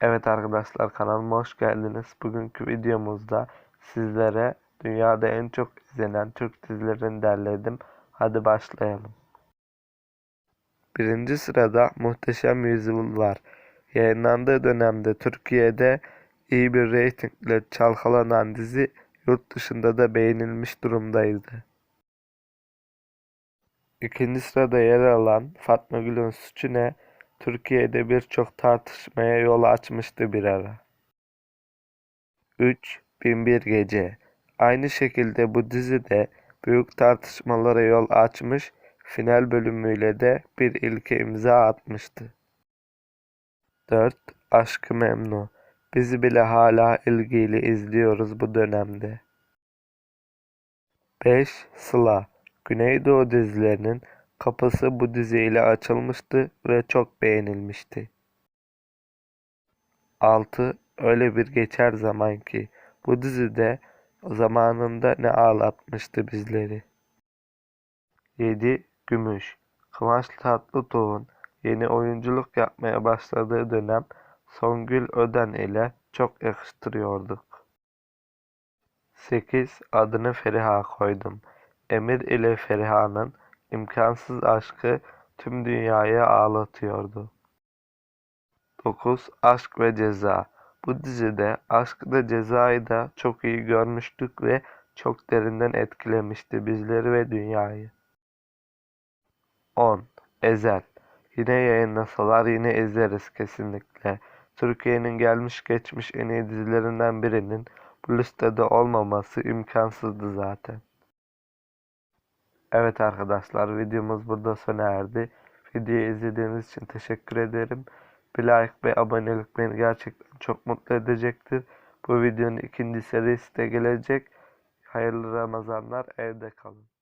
Evet arkadaşlar kanalıma hoş geldiniz. Bugünkü videomuzda sizlere dünyada en çok izlenen Türk dizilerini derledim. Hadi başlayalım. Birinci sırada Muhteşem Yüzyıl var. Yayınlandığı dönemde Türkiye'de iyi bir reytingle çalkalanan dizi yurt dışında da beğenilmiş durumdaydı. İkinci sırada yer alan Fatma Gül'ün Suçu Ne? Türkiye'de birçok tartışmaya yol açmıştı bir ara. 3. Binbir Gece Aynı şekilde bu dizi de büyük tartışmalara yol açmış, final bölümüyle de bir ilke imza atmıştı. 4. Aşk-ı Memnu Bizi bile hala ilgiyle izliyoruz bu dönemde. 5. Sıla Güneydoğu dizilerinin kapısı bu diziyle açılmıştı ve çok beğenilmişti. 6. Öyle bir geçer zaman ki bu dizide zamanında ne ağlatmıştı bizleri. 7. Gümüş Kıvanç Tatlıtuğ'un yeni oyunculuk yapmaya başladığı dönem Songül Öden ile çok yakıştırıyorduk. 8. Adını Feriha koydum. Emir ile Feriha'nın imkansız aşkı tüm dünyayı ağlatıyordu. 9. Aşk ve Ceza Bu dizide aşk da cezayı da çok iyi görmüştük ve çok derinden etkilemişti bizleri ve dünyayı. 10. Ezel Yine yayınlasalar yine izleriz kesinlikle. Türkiye'nin gelmiş geçmiş en iyi dizilerinden birinin bu listede olmaması imkansızdı zaten. Evet arkadaşlar videomuz burada sona erdi. Videoyu izlediğiniz için teşekkür ederim. Bir like ve abonelik beni gerçekten çok mutlu edecektir. Bu videonun ikinci serisi de gelecek. Hayırlı Ramazanlar evde kalın.